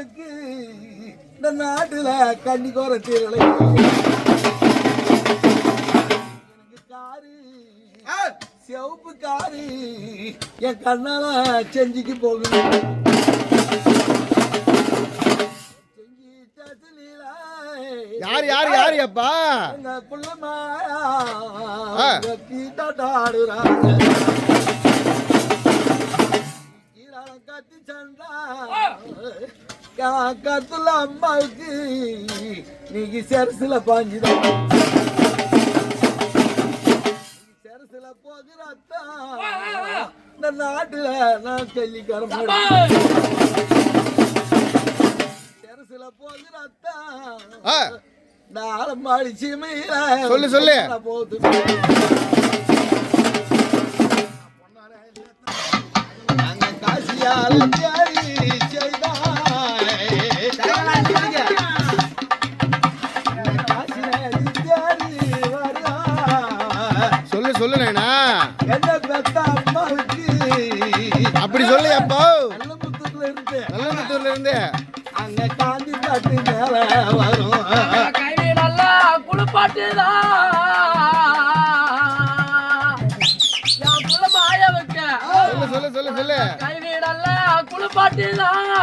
அம்மாவுக்கு இந்த நாட்டுல கண்ணி கோர தீரலை எனக்கு காரு சிவப்பு காரு என் கண்ணால செஞ்சுக்கு போகுது. யார் யார் யார் அப்பா கத்தி சண்டா. கத்துல அம்மாவுக்கு நீங்க செரசுல பாஞ்சுதான் செரசுல போகிறத்தா இந்த நாட்டுல நான் சொல்லிக்கிறேன் செரசுல போகிறத்தா மாடி சீமையில சொல்லு, சொல்லு. போகுது காசியால அப்படி சொல்லு அப்பா. நல்லமுத்தூர்ல இருந்து. நல்லமுத்தூர்ல இருந்து. அங்க காந்தி தட்டு மேல வரும். கைவிடெல்லாம் குளிப்பாட்டுதான் என் புள்ள மாயவுக்கு சொல்லு சொல்லு சொல்லு குளிப்பாட்டுதான்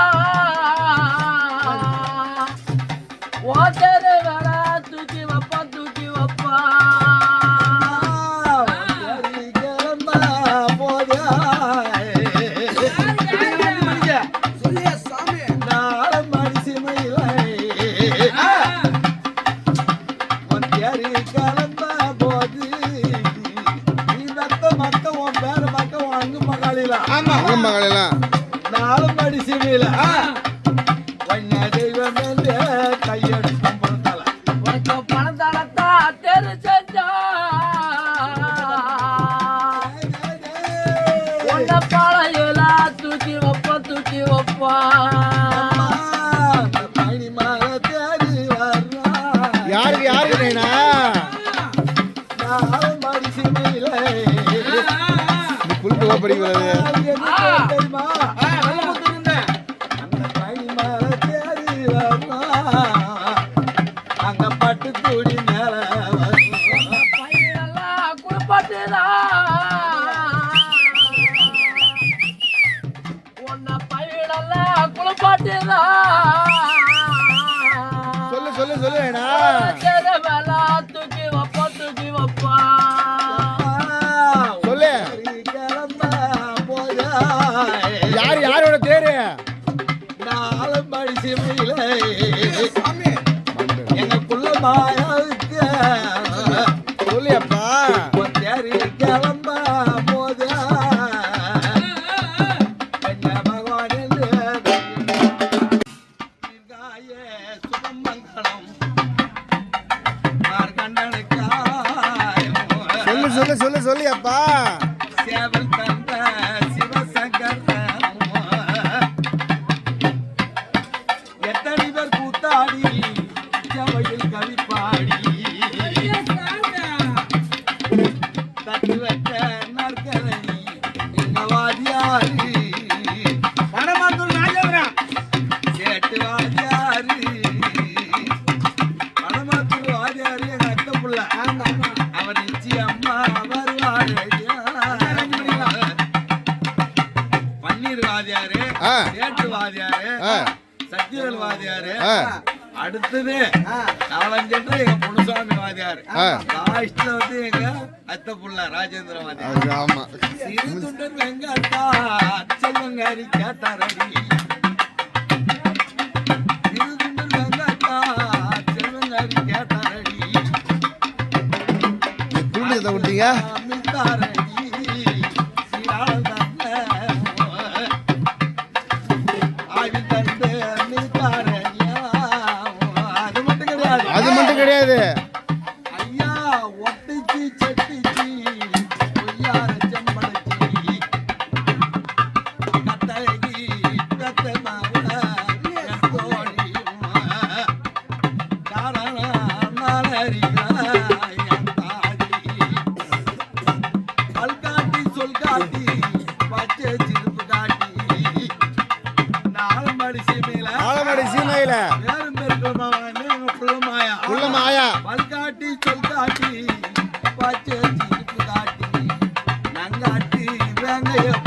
அங்க மகளெல்லாம் கையெடுக்கும் பொறுத்தால உனக்கு பணம் தரத்தா தெரு செஞ்சா. உன்னை பாளையில தூக்கி வைப்பா தூக்கி வைப்பா. நைனா இந்த புல்ட்டு மணி சிமையில எங்க புள்ள மாயாவுக்கு சொல்லு அப்பா தேரி கிளம்ப போதா. பகவான் சுபமங்கலம் மார்கண்டனுக்காயும் சொல்லு சொல்லு சொல்லு சொல்லு புள்ள அவர் நிச்சயம்மா வருவாரு பன்னீர் வாதியாரு. சேட்டு வாதியாரு சத்தியவேல் வாதியாரு அடுத்தது காலஞ்சென்று எங்க பொன்னுசாமி வாதியாரு. லாஸ்ட்ல வந்து எங்க அத்தை புள்ள ராஜேந்திர வாதியார் ஆமா சிறு துண்டர் வெங்கட்டா செல்வங்காரி கேட்டாரடி. புல்ட்டு விட்டீங்க அது மட்டும் கிடையாது. ஆலமடி சீமையில. ஆலமடி சீமையில. நேரம் பெருக்கும் புள்ளமாயா புள்ளமாயா பல்காட்டி சொல்காட்டி பச்சை காட்டி நங்காட்டி வேங்கையப்ப